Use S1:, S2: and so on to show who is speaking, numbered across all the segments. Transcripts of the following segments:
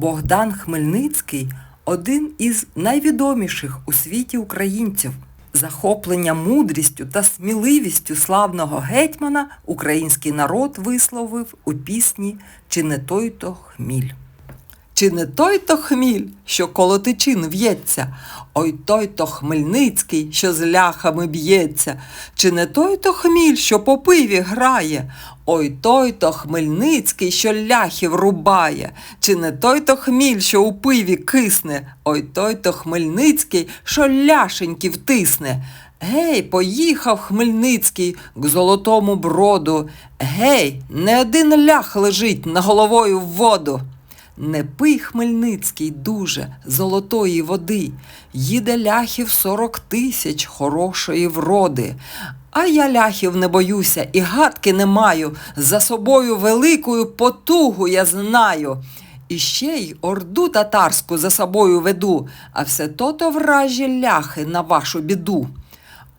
S1: Богдан Хмельницький один із найвідоміших у світі українців. Захоплення мудрістю та сміливістю славного гетьмана український народ висловив у пісні Чи не той то хміль. Чи не той то хміль, що коло тичин в'ється, ой той то Хмельницький, що з ляхами б'ється, чи не той то хміль, що по пиві грає, ой той то Хмельницький, що ляхів рубає, чи не той то хміль, що у пиві кисне, ой той то Хмельницький, що ляшеньків тисне. Гей, поїхав Хмельницький к золотому броду. Гей, не один лях лежить на головою в воду. Не пий Хмельницький дуже золотої води, їде ляхів сорок тисяч хорошої вроди. А я ляхів не боюся і гадки не маю, за собою великою потугу я знаю. І ще й орду татарську за собою веду, а все то-то вражі ляхи на вашу біду.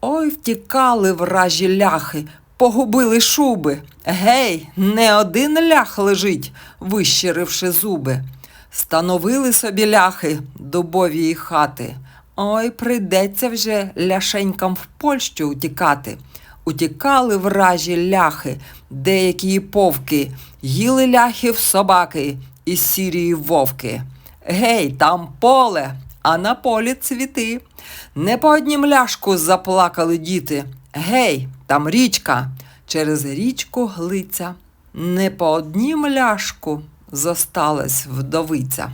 S1: Ой, втікали вражі ляхи, погубили шуби. Гей, не один лях лежить, вищиривши зуби. Становили собі ляхи дубові хати. Ой, прийдеться вже ляшенькам в Польщу утікати. Утікали вражі ляхи, деякі повки, їли ляхів собаки і сірії вовки. Гей, там поле, а на полі цвіти. Не по однім ляшку заплакали діти. Гей, там річка, через річку глиця. Не по однім ляшку зосталась вдовиця.